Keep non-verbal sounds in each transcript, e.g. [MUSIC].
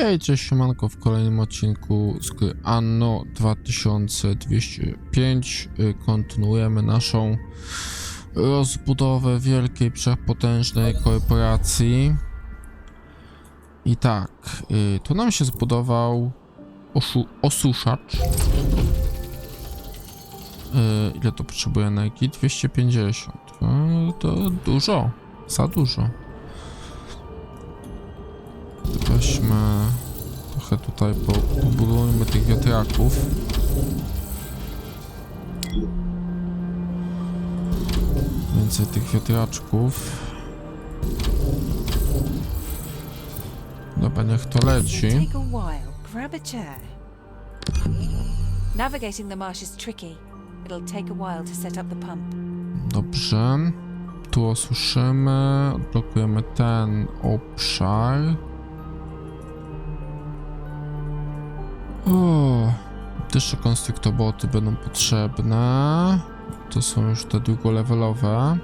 Hej, cześć siemanko w kolejnym odcinku z Anno 2205 Y, kontynuujemy naszą rozbudowę wielkiej, wszechpotężnej korporacji. I tak, y, tu nam się zbudował osuszacz. Y, ile to potrzebuje energii? 250 Y, to dużo, za dużo Weźmy trochę tutaj, po, pobudujmy tych wiatraków. Więcej tych wiatraczków. Dobra, niech to leci. Navigating the marsh is tricky. It'll take a while to set up the pump. Dobrze. Tu osuszymy, odblokujemy ten obszar. O, też konstruktoboty będą potrzebne. To są już te drugolevelowe.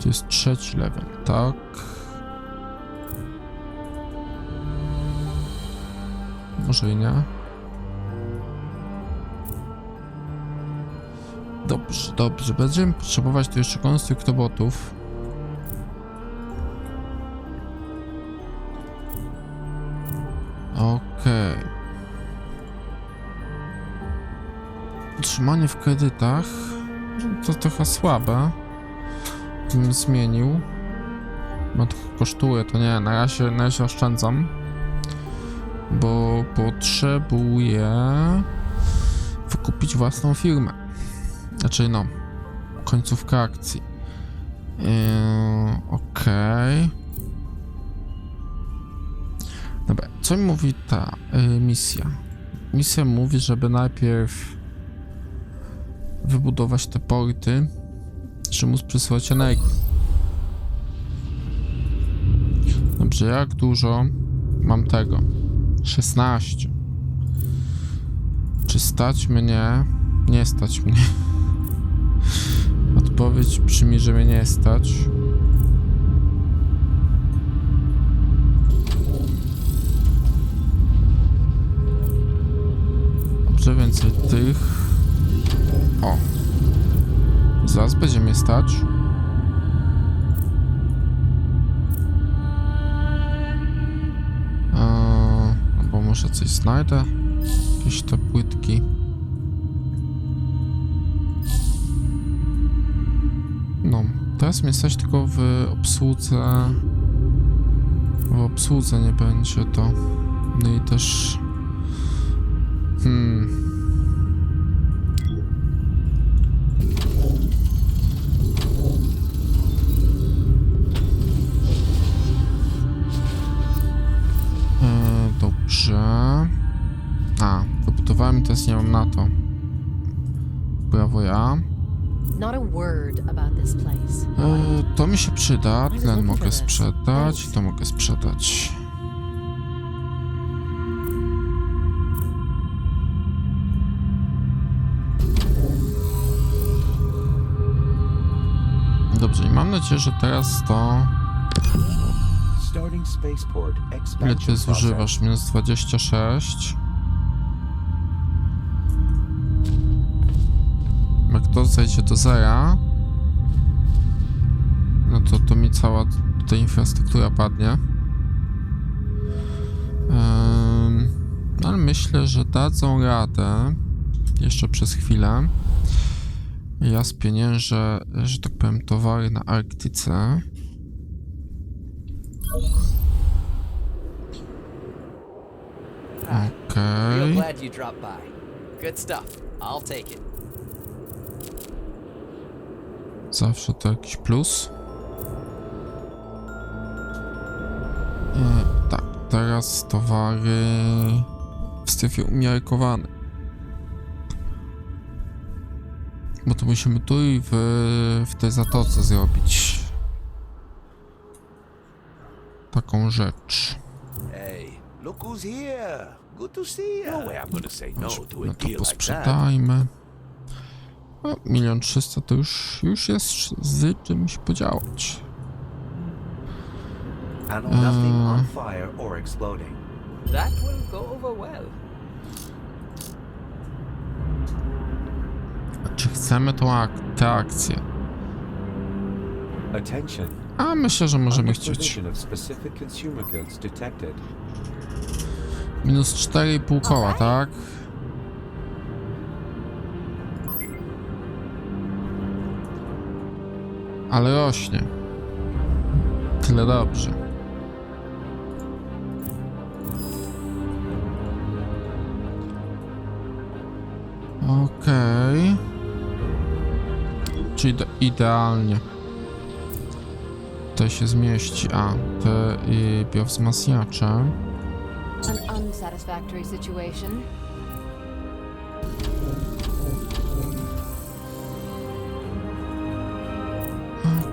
To jest trzeci level, tak? Może i nie. Dobrze, dobrze. Będziemy potrzebować tu jeszcze konstruktobotów. Utrzymanie w kredytach. To trochę słabe. Bym zmienił. Bo trochę kosztuje, to nie, na razie, na razie oszczędzam. Bo potrzebuję wykupić własną firmę. Znaczy, no, końcówka akcji. Yy, Okej. Dobra, co mi mówi ta yy, misja? Misja mówi, żeby najpierw wybudować te porty, żeby móc przysłać energię. Dobrze, jak dużo mam tego? 16. Czy stać mnie? Nie stać mnie. Odpowiedź brzmi, że mnie nie stać. Dobrze, więcej tych. O. Zaraz będzie mnie stać. Eee, może coś znajdę. Jakieś te płytki. No, teraz mnie stać tylko w obsłudze. W obsłudze nie będzie to. No i też. Hmm. E, dobrze. A, wybudowałem i teraz nie mam na to. Brawo ja. E, to mi się przyda, tlen mogę sprzedać, to mogę sprzedać. Dobrze, i mam nadzieję, że teraz to... Ile ty zużywasz? Minus 26. Jak to zejdzie do zera, no to to mi cała ta infrastruktura padnie. Ym, ale myślę, że dadzą radę jeszcze przez chwilę. Ja spieniężę, że tak powiem, towary na Arktyce. Real Okej. glad you dropped by. Good stuff. I'll take it. Zawsze to jakiś plus. E, tak, teraz towary w strefie umiarkowanej. Bo to musimy tu i w, w tej zatoce zrobić. Taką rzecz. Hey, look who's here. Good to see you. No way I'm gonna say no to a No to deal like that. posprzedajmy. O, milion trzysta to już, już jest z czymś podziałać. Well. Czy chcemy tą ak tę akcję? Attention. A myślę, że możemy chcieć. Minus 4,5 koła, tak? Ale rośnie. Tyle dobrze. Okej. Czyli ide- idealnie. To się zmieści. A, te y, biowzmacniacze. An unsatisfactory situation.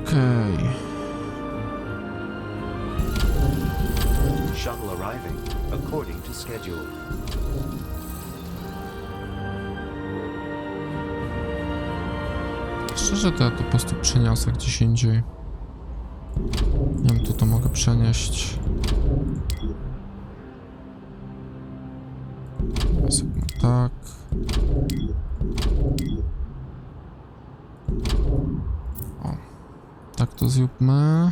Okej. Shuttle arriving according to schedule. Szczerze to ja to po prostu przeniosę gdzieś indziej. Przenieść. Tak. O. Tak to zróbmy.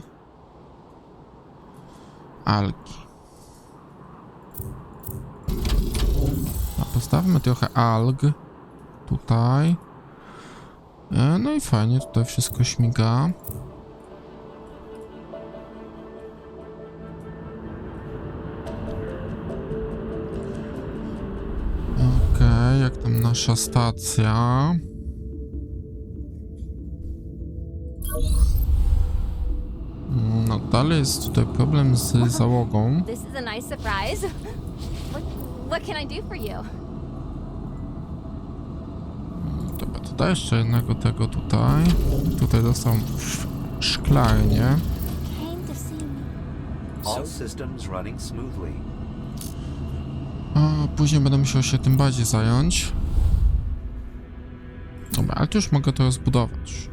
Algi. A postawmy trochę alg. Tutaj. E, No i fajnie, tutaj wszystko śmiga. Nasza stacja? Mm, No dalej jest tutaj problem z załogą. This is a nice surprise. What, what can I do for you? Dobra, to daj jeszcze jednego tego tutaj. Tutaj dostał sz- szklarnię. Came to see me. All systems running smoothly. A później będę musiał się tym bardziej zająć. Dobra, ale już mogę to rozbudować.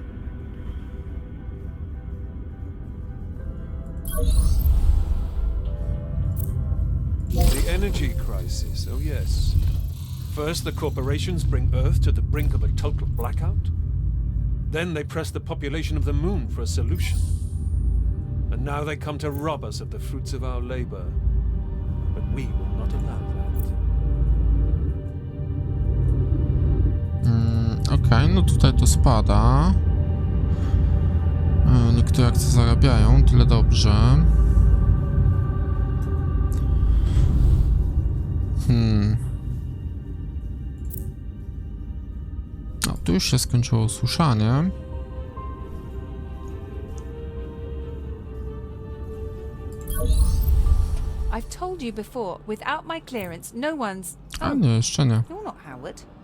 The energy crisis, oh yes. First, the corporations bring Earth to the brink of a total blackout. Then they press the population of the moon for a solution. And now they come to rob us of the fruits of our labor. But we will Okej, no tutaj to spada. E, Niektóre akcje zarabiają, tyle dobrze. Hmm. No, tu już się skończyło usłyszanie. I've told you before, without my clearance, no one's. A nie, jeszcze nie. You're not Howard.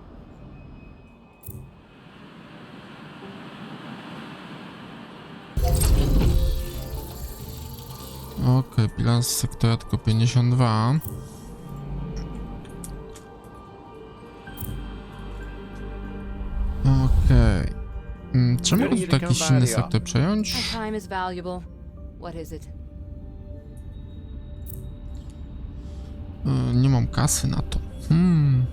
Okej, bilans sektora tylko 52. Okej. Mm, Czy mogę jakiś inny sektor przejąć? My time is valuable. What is it? E, Nie mam kasy na to. Hmm.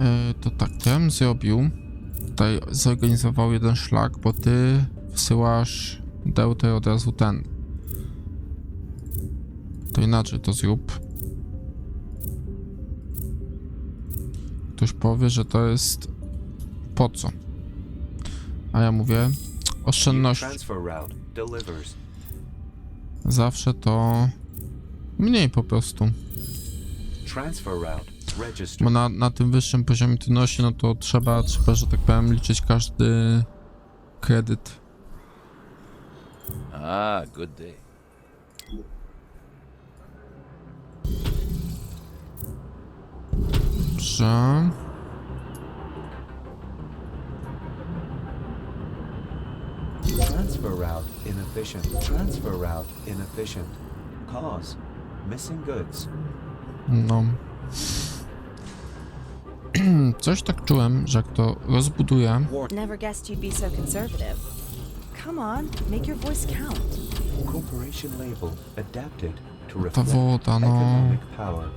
E, To tak, to ja bym zrobił. Tutaj zorganizował jeden szlak, bo ty wsyłasz deuter od razu ten. To inaczej to zrób. Ktoś powie, że to jest po co? A ja mówię oszczędność. Zawsze to mniej po prostu. Bo na, na tym wyższym poziomie trudności, no to trzeba, trzeba, że tak powiem, liczyć każdy kredyt. Ah, good day. Dobrze. Transfer route inefficient. Transfer route inefficient. Cause missing goods. No. [CLEARS THROAT] Coś tak czułem, że jak to rozbuduję, Never guessed you'd be so conservative. Come on, make your voice count. Corporation label adapted to Ta reflect woda, no. economic power.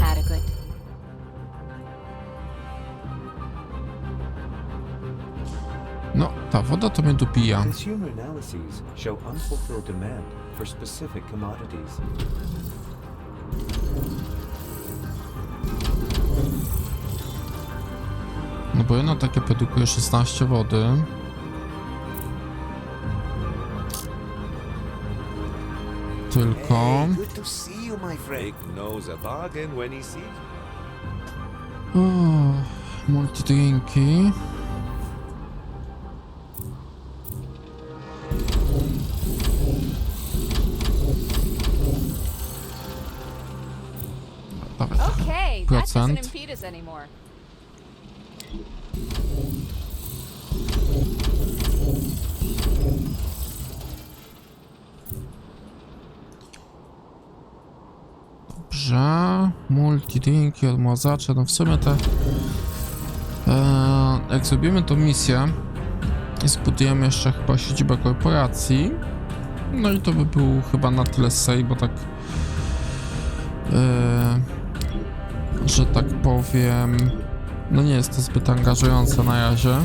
Adequate. No, ta woda to mnie dopija. Consumer analyses show unfulfilled demand for specific commodities. No bo jedno takie produkuje 16 wody. Tylko... Hey, good to see you, my friend. Nick knows a bargain when he sees O, multidrinki. Dawaj. Okay, that doesn't Procent. impede us anymore. Dobrze. Multidrinki, odmładzacze. No w sumie te... E, jak zrobimy tą misję i zbudujemy jeszcze chyba siedzibę korporacji, no i to by był chyba na tyle sej, bo tak... E, że tak powiem... No nie jest to zbyt angażujące na razie.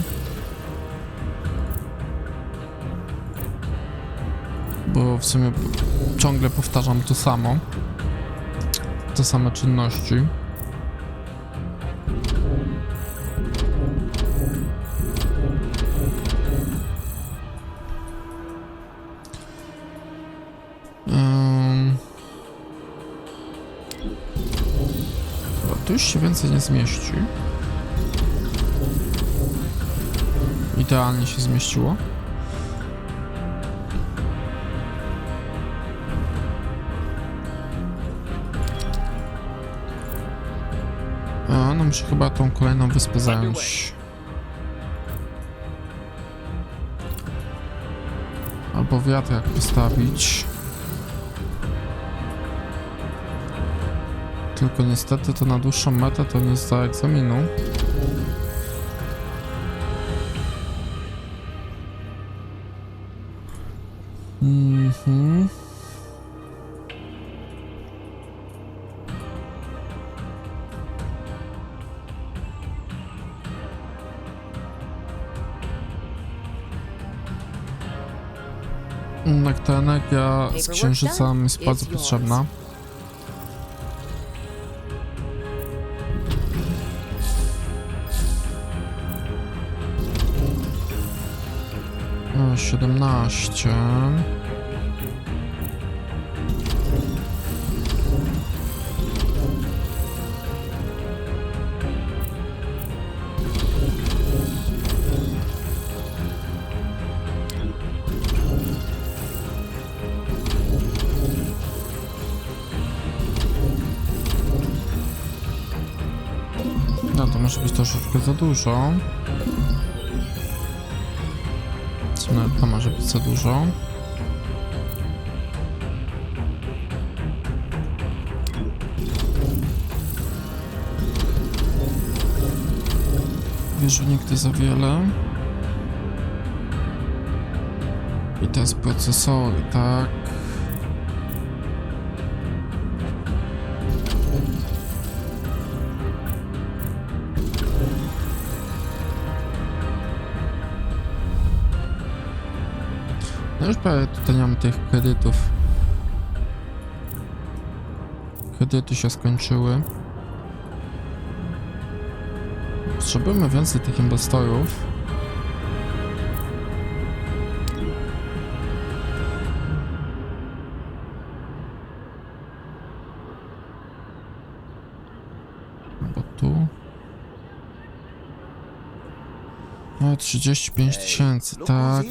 Bo w sumie ciągle powtarzam to samo te same czynności. Już się więcej nie zmieści. Idealnie się zmieściło. A, no muszę chyba tą kolejną wyspę zająć. Albo wiatrak postawić. Tylko niestety to na dłuższą metę to nie zda egzaminu. Mhm. Jednak ta energia z księżyca jest bardzo potrzebna. O, troszeczkę za dużo. W to może być za dużo. Wiesz, nigdy za wiele. I teraz procesory, tak. No już prawie tutaj nie mam tych kredytów. Kredyty się skończyły. Potrzebujemy więcej tych inwestorów. O, 35 tysięcy, tak.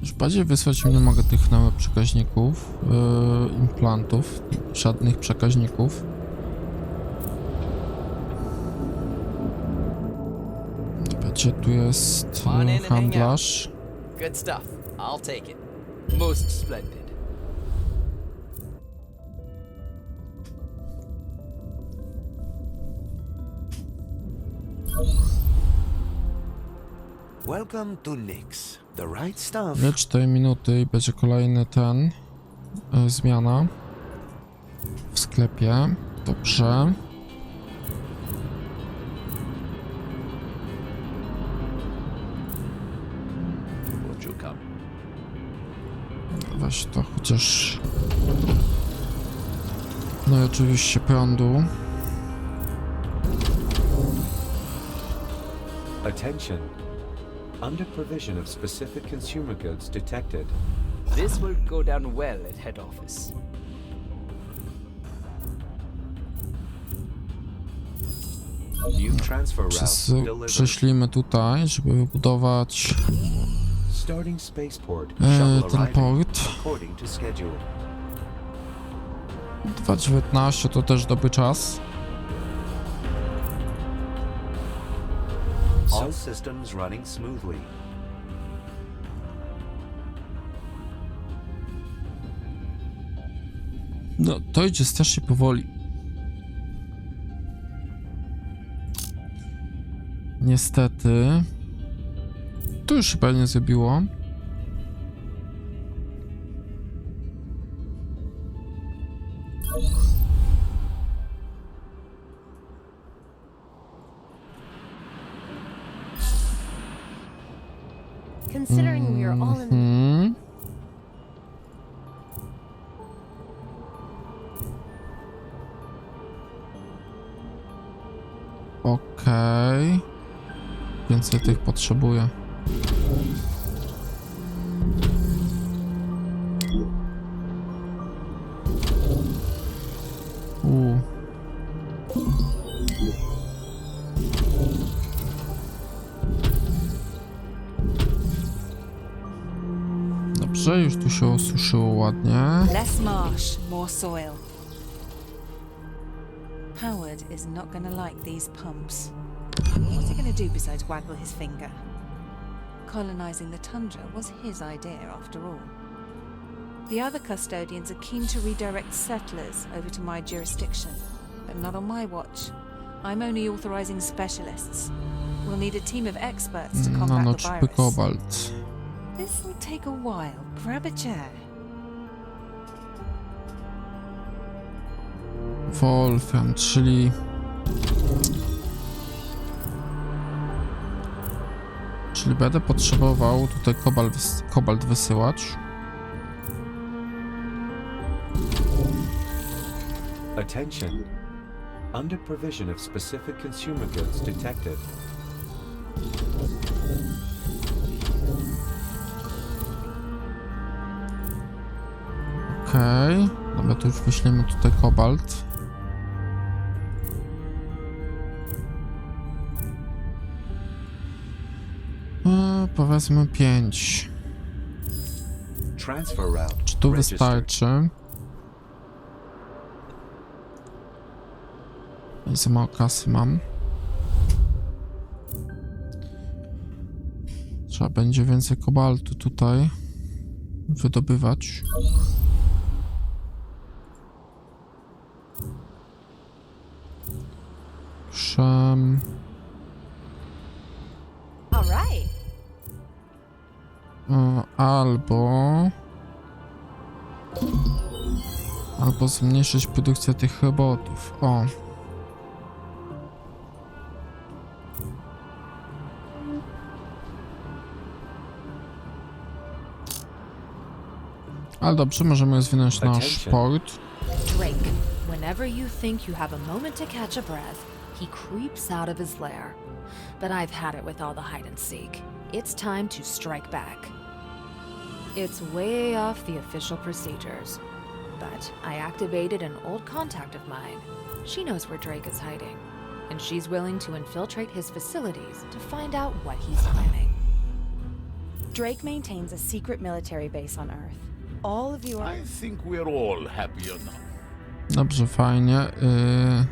Już bardziej wysłać nie mogę tych nowych przekaźników, yy, implantów, żadnych przekaźników. Gdzie tu jest e, handlarz? Good stuff. I'll take it. Most splendid. Welcome to Nyx. The right stuff. Dwie 4 minuty i będzie kolejny ten e, zmiana w sklepie. Dobrze. Weź to chociaż. No i oczywiście prądu. Attention. Under provision of specific consumer goods detected. This will go down well at head office. New transfer route prześlimy tutaj, żeby wybudować Starting spaceport. e, Shuttle ten arriving port. according to schedule. 2.19 to też dobry czas. All systems running smoothly. No, to idzie strasznie powoli. Niestety. Tu już chyba nie zrobiło. Considering we are all in the Hmm. Okej. Więcej tych potrzebuję. Dobrze, już tu się osuszyło ładnie. Less marsh, more soil. Howard is not to like these pumps. What's he to do besides waggle his finger? Colonizing the tundra was his idea, after all. The other custodians are keen to redirect settlers over to my jurisdiction, but not on my watch. I'm only authorizing specialists. We'll need a team of experts to combat the Nanochipy virus. This will take a while. Grab a chair. Wolfram, czyli... Czyli będę potrzebował tutaj kobalt, wys- kobalt wysyłać. Attention. Under provision of specific consumer goods detected. Okej, dobra, to już wyślemy tutaj kobalt. Powiedzmy 5. Transfer route. Czy tu wystarczy? I za mało kasy mam. Trzeba będzie więcej kobaltu tutaj wydobywać. All Albo... Albo zmniejszyć produkcję tych robotów. O. Ale dobrze, możemy rozwinąć nasz port. Drake, whenever you think you have a moment to catch a breath, he creeps out of his lair. But I've had it with all the hide and seek. It's time to strike back. It's way off the official procedures. But I activated an old contact of mine. She knows where Drake is hiding. And she's willing to infiltrate his facilities to find out what he's planning. Drake maintains a secret military base on Earth. All of you are. I think we're all happy enough. Dobrze, fajnie. Yy,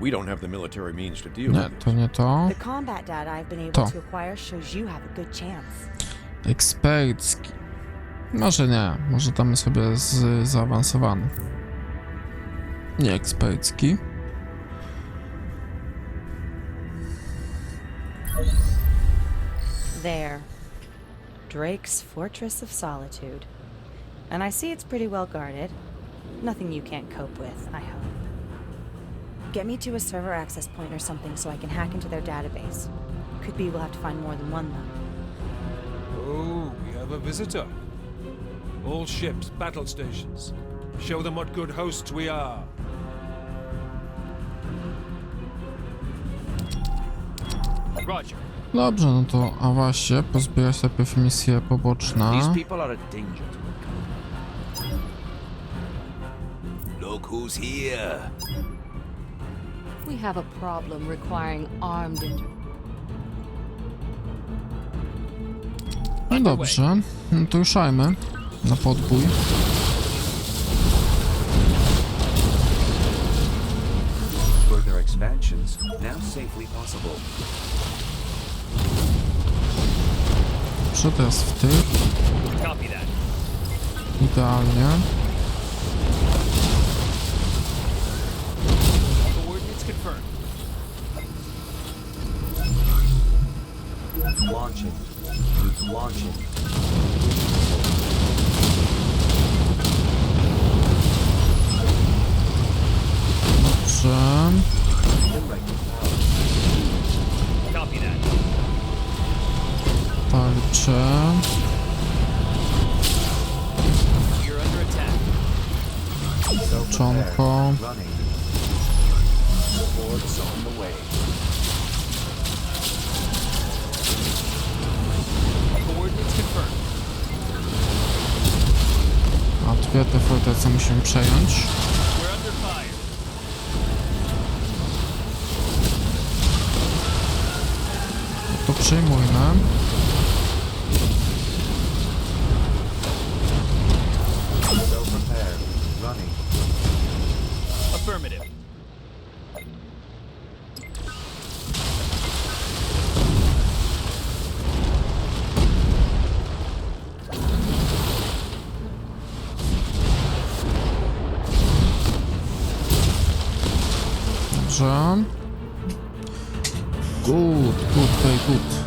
We don't have the military means to deal Nie, with to nie to. The combat data I've been able To. to acquire shows you have a good chance. Ekspercki. Może nie, może damy sobie z zaawansowany. Nie ekspercki. There. Drake's Fortress of Solitude. And I see it's pretty well guarded. Nothing you can't cope with, I hope. Get me to a server access point or something so I can hack into their database. Could be we'll have to find more than one, though. Oh, we have a visitor. All ships, battle stations. Show them what good hosts we are. Roger. Dobrze, no to a właśnie, pozbierać najpierw misje These people are a danger to. Look who's here. We have a problem requiring armed inter- No dobrze, no to ruszajmy na podbój. Further expansions now safely possible. Dobrze, teraz w that. Idealnie. Coordinates confirmed. Launching. Launching. Good,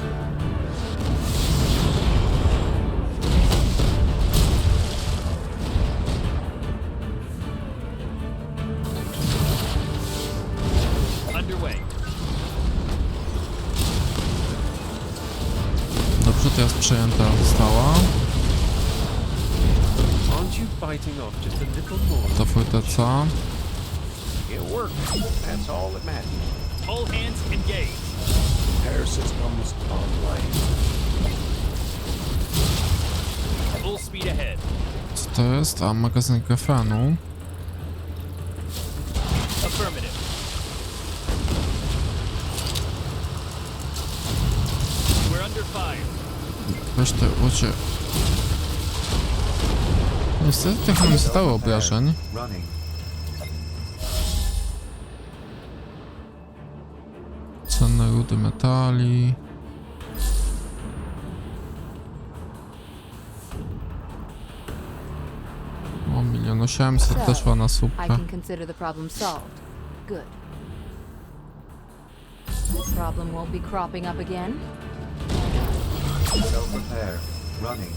A, magazyn fire. Weź te łocie. Niestety tych nam zostało obrażeń. Cenne rudy metali. O, milion osiemset też na I słupkę. can consider the problem solved. Good. This problem won't be cropping up again. Self-repair. Running.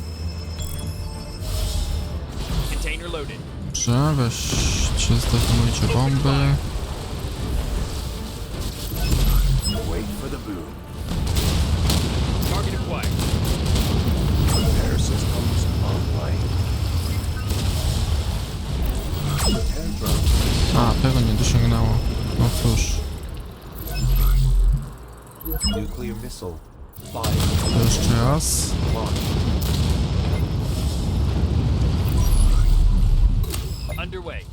Container loaded. Dobrze, weźcie, zdetonujcie bomby. Wait for the boom. A, tego nie dosięgnęło. No cóż, to jeszcze raz. Underway.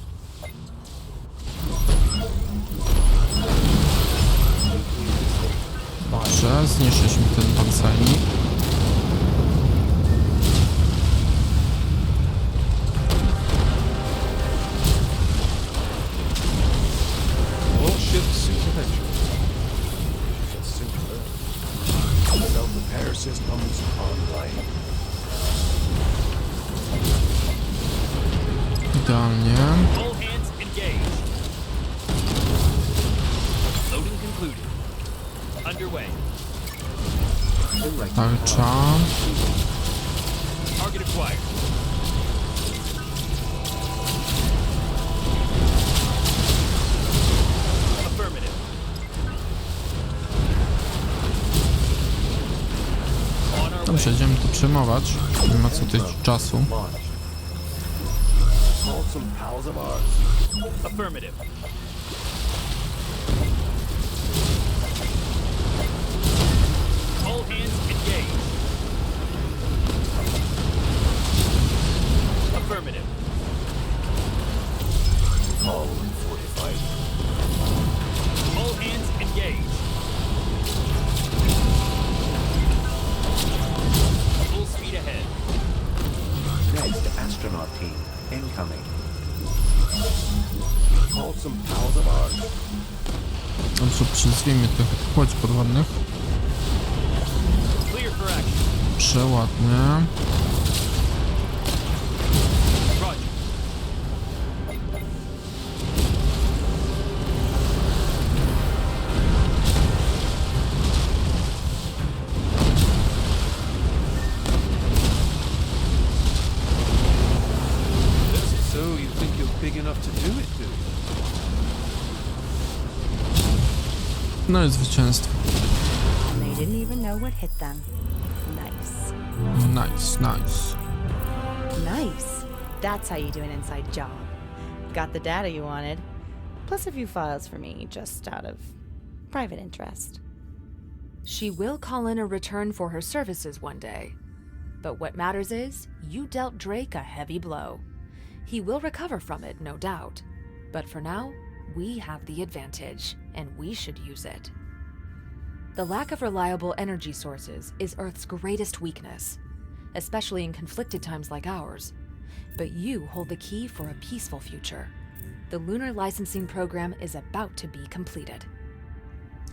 Dobrze, zniszczyliśmy ten pancernik. Target acquired. Affirmative. Dobrze, idziemy to przejmować. Nie ma co tutaj czasu. Affirmative. All hands engage. Affirmative. All forty-five. All hands engaged. Full speed ahead. Next, astronaut team. Incoming. Hold some powder barge. Хоть подводних. Clear for action. Hit them. Nice. Nice, nice. Nice. That's how you do an inside job. Got the data you wanted, plus a few files for me, just out of private interest. She will call in a return for her services one day. But what matters is, you dealt Drake a heavy blow. He will recover from it, no doubt. But for now, we have the advantage, and we should use it. The lack of reliable energy sources is Earth's greatest weakness, especially in conflicted times like ours. But you hold the key for a peaceful future. The lunar licensing program is about to be completed.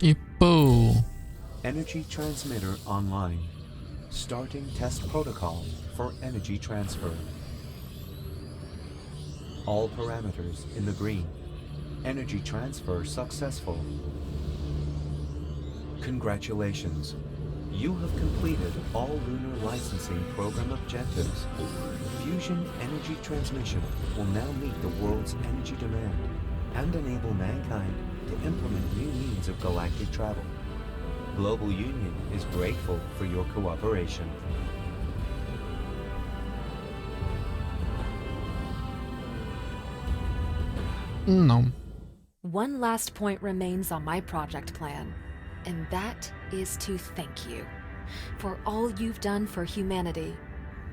I pół. Energy transmitter online. Starting test protocol for energy transfer. All parameters in the green. Energy transfer successful. Congratulations. You have completed all lunar licensing program objectives. Fusion energy transmission will now meet the world's energy demand and enable mankind to implement new means of galactic travel. Global Union is grateful for your cooperation. No. One last point remains on my project plan, and that is to thank you for all you've done for humanity.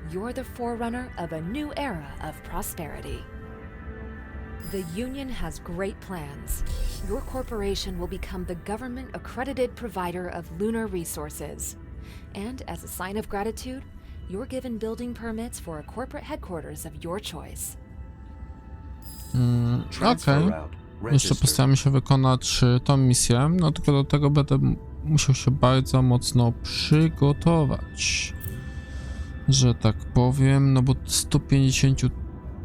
You're the forerunner of a new era of prosperity. The Union has great plans. Your corporation will become the government accredited provider of lunar resources. And as a sign of gratitude, you're given building permits for a corporate headquarters of your choice. Mm, Transfer Okej. route Jeszcze postaramy się wykonać y, tą misję, no tylko do tego będę musiał się bardzo mocno przygotować. Że tak powiem, no bo 150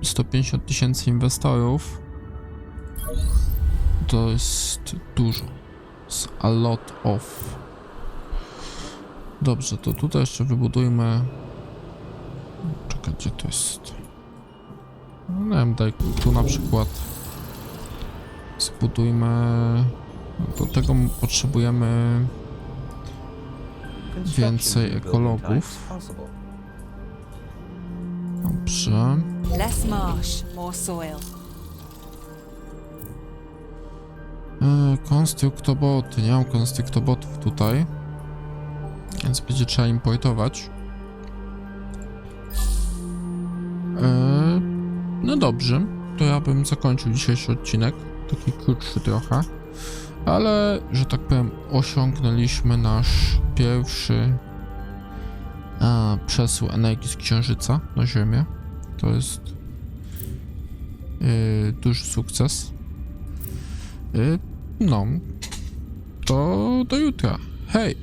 150 tysięcy inwestorów to jest dużo. It's a lot of. Dobrze, to tutaj jeszcze wybudujmy. Czekaj, gdzie to jest? No nie wiem, daj tu na przykład. Zbudujmy. Do tego potrzebujemy więcej ekologów. Dobrze. Less marsh, more soil. E, konstruktoboty. Nie mam konstruktobotów tutaj. Więc będzie trzeba importować. E, no dobrze. To ja bym zakończył dzisiejszy odcinek. Taki krótszy trochę. Ale, że tak powiem, osiągnęliśmy nasz pierwszy e, przesył energii z Księżyca na Ziemię. To jest e, duży sukces. Y, No, to do jutra. Hej!